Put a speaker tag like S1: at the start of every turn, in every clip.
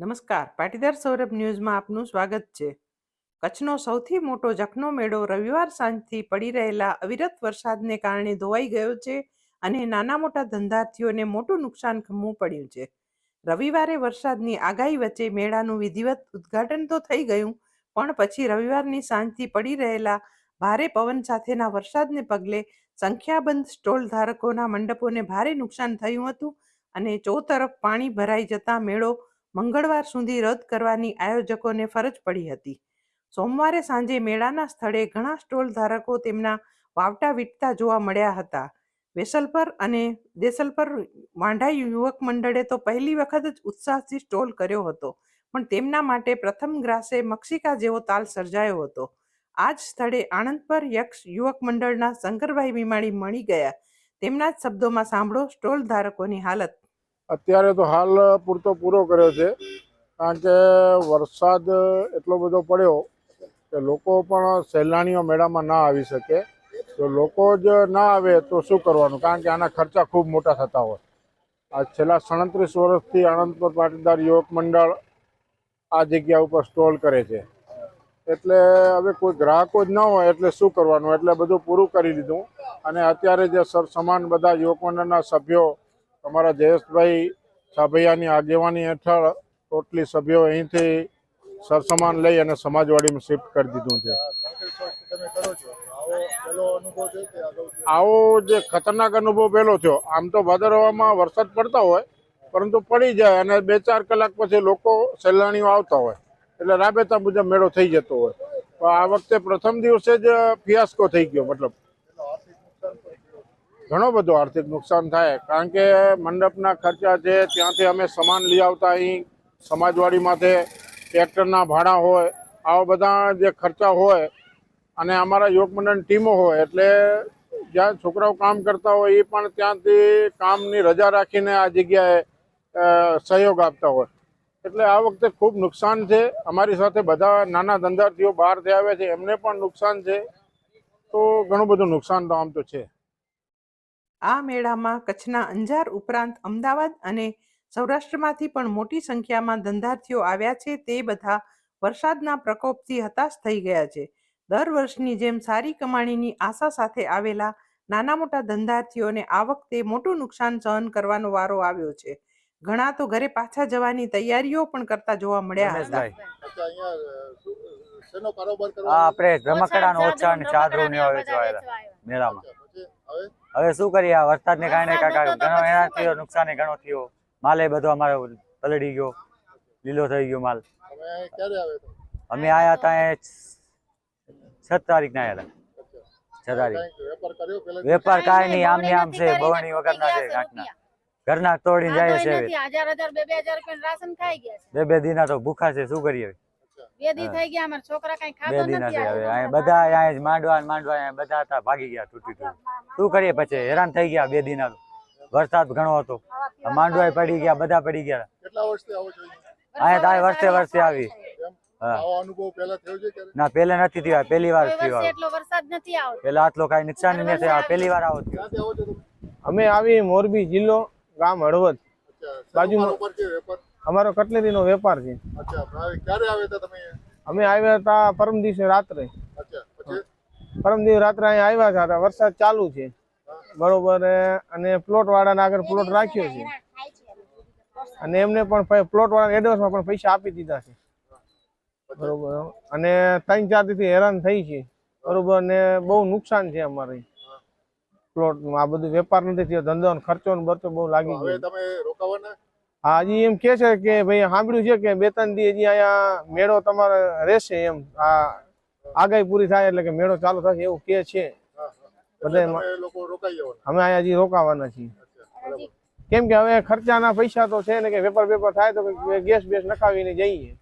S1: નમસ્કાર. પાટીદાર સૌરભ ન્યૂઝમાં આપનું સ્વાગત છે. કચ્છનો સૌથી મોટો જખનો મેળો રવિવાર સાંજથી પડી રહેલા અવિરત વરસાદને કારણે ધોવાઈ ગયો છે અને નાના મોટા ધંધાર્થીઓને મોટું નુકસાન ખમવું પડ્યું છે. રવિવારે વરસાદની આગાહી વચ્ચે મેળાનું વિધિવત ઉદ્ઘાટન તો થઈ ગયું, પણ પછી રવિવારની સાંજથી પડી રહેલા ભારે પવન સાથેના વરસાદને પગલે સંખ્યાબંધ સ્ટોલ ધારકોના મંડપોને ભારે નુકસાન થયું હતું અને ચોતરફ પાણી ભરાઈ જતા મેળો મંગળવાર સુધી રદ કરવાની આયોજકોને ફરજ પડી હતી. સોમવારે સાંજે મેળાના સ્થળે ઘણા સ્ટોલ ધારકો તેમના વાવટા વીટતા જોવા મળ્યા હતા. વેસલપર અને દેસલપર વાંઢા યુવક મંડળે તો પહેલી વખત જ ઉત્સાહથી સ્ટોલ કર્યો હતો, પણ તેમના માટે પ્રથમ ગ્રાસે મક્ષિકા જેવો તાલ સર્જાયો હતો. આ જ સ્થળે આણંદ પર યક્ષ યુવક મંડળના શંકરભાઈ વિમાણી મળી ગયા. તેમના જ શબ્દોમાં સાંભળો, સ્ટોલ ધારકોની હાલત
S2: અત્યારે તો હાલ પૂરતો પૂરો કર્યો છે. કારણ કે વરસાદ એટલો બધો પડ્યો કે લોકો પણ સહેલાણીઓ મેળામાં ના આવી શકે. જો લોકો જ ના આવે તો શું કરવાનું? કારણ કે આના ખર્ચા ખૂબ મોટા થતા હોય. આ છેલ્લા સાડત્રીસ વર્ષથી આણંદપુર પાટીદાર યુવક મંડળ આ જગ્યા ઉપર સ્ટોલ કરે છે. એટલે હવે કોઈ ગ્રાહકો જ ન હોય એટલે શું કરવાનું? એટલે બધું પૂરું કરી દીધું. અને અત્યારે જે સરસમાન બધા યુવક મંડળના સભ્યો અમારા જયેશભાઈ સાભૈયાની આગેવાની હેઠળ ટોટલી સભ્યો અહીંથી સરસમાન લઈ અને સમાજવાડીમાં શિફ્ટ કરી દીધું છે. આવો જે ખતરનાક અનુભવ પહેલો થયો, આમ તો ભાદરવામાં વરસાદ પડતા હોય, પરંતુ પડી જાય અને બે ચાર કલાક પછી લોકો સહેલાણીઓ આવતા હોય, એટલે રાબેતા મુજબ મેળો થઈ જતો હોય. આ વખતે પ્રથમ દિવસે જ ફિયાસ્કો થઈ ગયો, મતલબ ઘણો બધો આર્થિક નુકસાન થાય, કારણ કે મંડપના ખર્ચા છે, ત્યાંથી અમે સામાન લઈ આવતા અહીં સમાજવાડીમાંથી ટ્રેક્ટરના ભાડા હોય, આવા બધા જે ખર્ચા હોય, અને અમારા યોગમંડળ ટીમો હોય, એટલે જ્યાં છોકરાઓ કામ કરતા હોય, એ પણ ત્યાંથી કામની રજા રાખીને આ જગ્યાએ સહયોગ આપતા હોય. એટલે આ વખતે ખૂબ નુકસાન છે. અમારી સાથે બધા નાના ધંધાર્થીઓ બહારથી આવે છે, એમને પણ નુકસાન છે. તો ઘણું બધું નુકસાન તો આમ તો છે.
S1: આ મેળામાં કચ્છના અંજાર ઉપરાંત અમદાવાદ અને સૌરાષ્ટ્રમાંથી પણ મોટી સંખ્યામાં ધંધાર્થીઓ આવ્યા છે તે બધા વરસાદના પ્રકોપથી હતાશ થઈ ગયા છે. દર વર્ષની જેમ સારી કમાણીની આશા સાથે આવેલા નાના મોટા ધંધાર્થીઓને આ વખતે મોટું નુકસાન સહન કરવાનો વારો આવ્યો છે. ઘણા તો ઘરે પાછા જવાની તૈયારીઓ પણ કરતા જોવા મળ્યા હતા.
S3: આપણે રમકડાનો ઓછા અને ચાદરો ને આવે મેળામાં. હવે શું કરીએ? આ વરસાદને કારણે કાકા ઘણો એના થયો નુકસાન ઘણો થયો. માલે બધો અમારો પલળી ગયો. લીલો થઈ ગયો માલ. અમે આયા હતા એ છ તારીખ ના છ તારીખ. વેપાર કાંઈ નહીં આમ ને આમ છે બવણી વગરના છે ઘાટના. ઘરના તોડીને જાય છે હવે.
S4: હજાર હજાર બે બે હજાર રૂપિયા રાશન ખાઈ ગયા છે.
S3: બે બે દિના તો ભૂખા છે શું કરીએ?
S4: બે દી થઈ ગયા અમાર છોકરા કઈ ખાતો નથી
S3: હવે. બધા જ માંડવા માંડવા બધા હતા ભાગી ગયા તૂટી તૂટી. શું કરીએ પછી? હેરાન થઈ ગયા બે દિના. વરસાદ ઘણો હતો. આ માંડવા પડી ગયા બધા પડી ગયા.
S2: કેટલા વર્ષથી આવો છો?
S3: અહીંયા તો આ વર્ષે વર્ષે આવી. હા.
S2: આવો અનુભવ પહેલા થયો છે ક્યારે
S3: ના પેલે નથી થયો પહેલી વાર થયો
S4: એટલો વરસાદ નથી આવતો.
S3: પેલા આટલો કાંઈ નુકસાન નથી થયો આ પહેલી વાર આવો થયો.
S5: અમે આવી મોરબી જિલ્લો ગામ હળવદ. બાજુમાં- અમારો કટલેરીનો વેપાર છે. અમે આવ્યા હતા પરમ દિવસે રાત્રે. પરમ દિવસ રાત્રે અહીંયા આવ્યા હતા વરસાદ ચાલુ છે. બરોબર અને પ્લોટ વાળાને આગળ પ્લોટ રાખ્યો છે. અને એમને પણ પ્લોટ વાળા એડવાન્સમાં પણ પૈસા આપી દીધા છે. બરોબર અને ત્રણ ચારથી હેરાન થઈ છે. બરોબર ને બહુ નુકસાન છે અમારે. પ્લોટમાં આ બધું વેપાર નથી થયો ધંધો ખર્ચો ને બરચો બહુ લાગી ગયો.
S2: તમે રોકાવાના?
S5: હા હજી એમ કે છે કે ભાઈ સાંભળ્યું છે કે બે ત્રણ દી હજી અહીંયા મેળો તમારે રહેશે એમ. આ આગાહી પૂરી થાય એટલે કે મેળો ચાલુ થશે એવું કે છે. બધા અમે અહીંયા હજી રોકાવાના છીએ. કેમ કે હવે ખર્ચાના પૈસા તો છે ને કે વેપાર વેપાર થાય તો ગેસ બેસ નખાવીને જઈએ.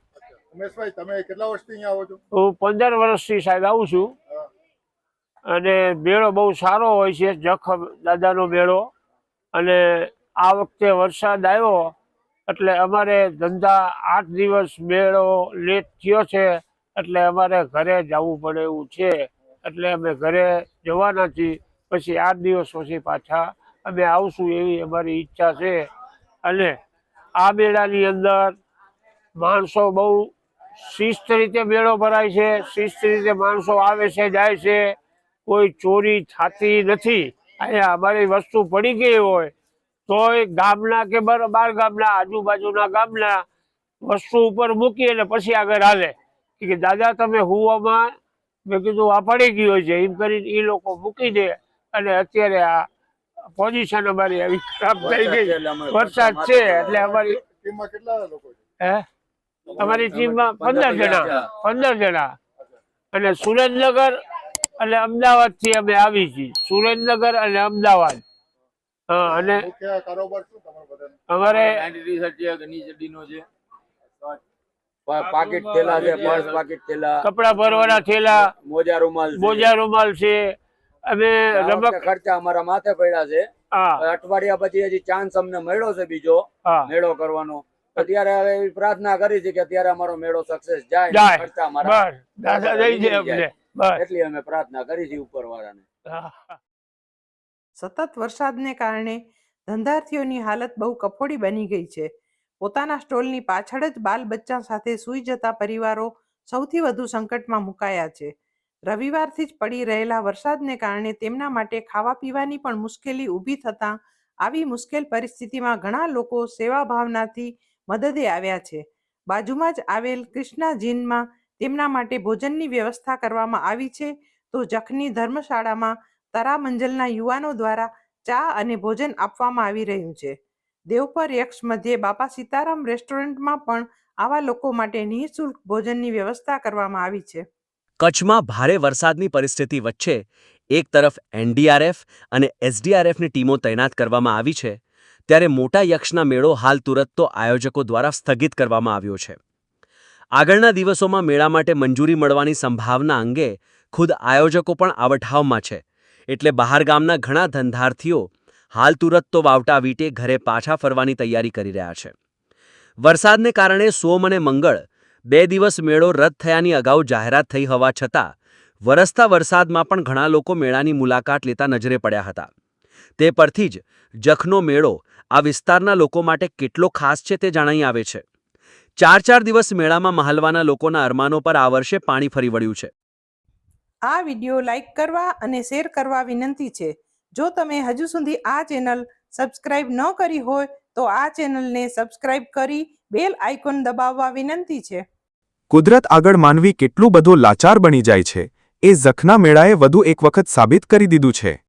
S2: ઉમેશભાઈ તમે કેટલા વર્ષથી અહીંયા આવો છો?
S6: હું પંદર વર્ષથી સાહેબ આવું છું. અને મેળો બહુ સારો હોય છે જખમ દાદાનો મેળો. અને આ વખતે વરસાદ આવ્યો એટલે અમારે ધંધા આઠ દિવસ મેળો લેટ થયો છે, એટલે અમારે ઘરે જવું પડે એવું છે. એટલે અમે ઘરે જવાના છીએ, પછી આઠ દિવસ પછી પાછા અમે આવશું એવી અમારી ઈચ્છા છે. અને આ મેળાની અંદર માણસો બહુ શિસ્ત રીતે મેળો ભરાય છે, શિસ્ત રીતે માણસો આવે છે, જાય છે. કોઈ ચોરી થતી નથી. અહીંયા અમારી વસ્તુ પડી ગઈ હોય તોય ગામના કે બાર બાર ગામના આજુબાજુના ગામના વસ્તુ ઉપર મૂકી અને પછી આગળ હાલે. કે દાદા તમે હુવામાં મેં કીધું આ પડી ગયો છે. એમ કરીને એ લોકો મૂકી દે અને અત્યારે આ પોઝિશન અમારી આવી ખરાબ થઈ ગઈ. વરસાદ છે એટલે અમારી
S2: ટીમમાં કેટલા લોકો છે?
S6: હે? અમારી ટીમમાં પંદર જણા. પંદર જણા. અને સુરેન્દ્રનગર અને અમદાવાદથી અમે આવી છીએ. સુરેન્દ્રનગર અને અમદાવાદ. અને
S2: કારોબાર શું
S6: અમારે
S7: છે પાકીટ થેલા છે પર્સ પાકેટ થેલા.
S6: કપડા ભરવાના થેલા.
S7: મોજા રૂમાલ છે.
S6: મોજા રૂમાલ છે. અમે રમક
S7: ખર્ચા અમારા માથે પડ્યા છે. અઠવાડિયા પછી હજી ચાન્સ અમને મળ્યો છે બીજો મેળો કરવાનો. અત્યારે હવે એવી પ્રાર્થના કરી છે કે અત્યારે અમારો મેળો સક્સેસ
S6: જાય.
S7: ખર્ચા અમારા
S6: બસ. દાદા દઈ છે અમને. બસ.
S7: એટલી અમે પ્રાર્થના કરી છે ઉપરવાળાને.
S6: હા.
S1: સતત વરસાદને કારણે ધંધાર્થીઓની હાલત બહુ કફોડી બની ગઈ છે. પોતાના સ્ટોલની પાછળ જ બાલ બચ્ચા સાથે સૂઈ જતા પરિવારો સૌથી વધુ સંકટમાં મુકાયા છે. રવિવારથી જ પડી રહેલા વરસાદને કારણે તેમના માટે ખાવા પીવાની પણ મુશ્કેલી ઊભી થતાં આવી મુશ્કેલ પરિસ્થિતિમાં ઘણા લોકો સેવા ભાવનાથી મદદે આવ્યા છે. બાજુમાં જ આવેલ કૃષ્ણા જીનમાં તેમના માટે ભોજનની વ્યવસ્થા કરવામાં આવી છે તો જખની ધર્મશાળામાં તરામંજલના યુવાનો દ્વારા ચા અને ભોજન આપવામાં આવી રહ્યું છે. દેવપર યક્ષ મધ્યે બાપા સીતારામ રેસ્ટોરન્ટમાં પણ આવા લોકો માટે નિઃશુલ્ક ભોજનની વ્યવસ્થા કરવામાં આવી છે.
S8: કચ્છમાં ભારે વરસાદની પરિસ્થિતિ વચ્ચે એક તરફ એનડીઆરએફ અને એસડીઆરએફની ટીમો તૈનાત કરવામાં આવી છે, ત્યારે મોટા યક્ષના મેળો હાલ તુરત તો આયોજકો દ્વારા સ્થગિત કરવામાં આવ્યો છે. આગળના દિવસોમાં મેળા માટે મંજૂરી મળવાની સંભાવના અંગે ખુદ આયોજકો પણ આવઠાવમાં છે. એટલે બહારગામના ઘણા ધંધાર્થીઓ હાલ તુરત તો વાવટા વીટે ઘરે પાછા ફરવાની તૈયારી કરી રહ્યા છે. વરસાદને કારણે સોમ અને મંગળ બે દિવસ મેળો રદ થયાની અગાઉ જાહેરાત થઈ હોવા છતાં, વરસતા વરસાદમાં પણ ઘણા લોકો મેળાની મુલાકાત લેતા નજરે પડ્યા હતા. તે પરથી જ જખનો મેળો આ વિસ્તારના લોકો માટે કેટલો ખાસ છે તે જણાઈ આવે છે. ચાર ચાર દિવસ મેળામાં મહાલવાના લોકોના અરમાનો પર આ વર્ષે પાણી ફરી વળ્યું છે.
S1: આ વિડિયો લાઈક કરવા અને શેર કરવા વિનંતી છે. જો તમે હજુ સુધી આ ચેનલ સબસ્ક્રાઇબ ન કરી હોય, તો આ ચેનલને સબસ્ક્રાઇબ કરી બેલ આઇકોન દબાવવા વિનંતી છે.
S9: કુદરત આગળ માનવી કેટલું બધું લાચાર બની જાય છે. એ ઝખના મેળાએ વધુ એક વખત સાબિત કરી દીધું છે.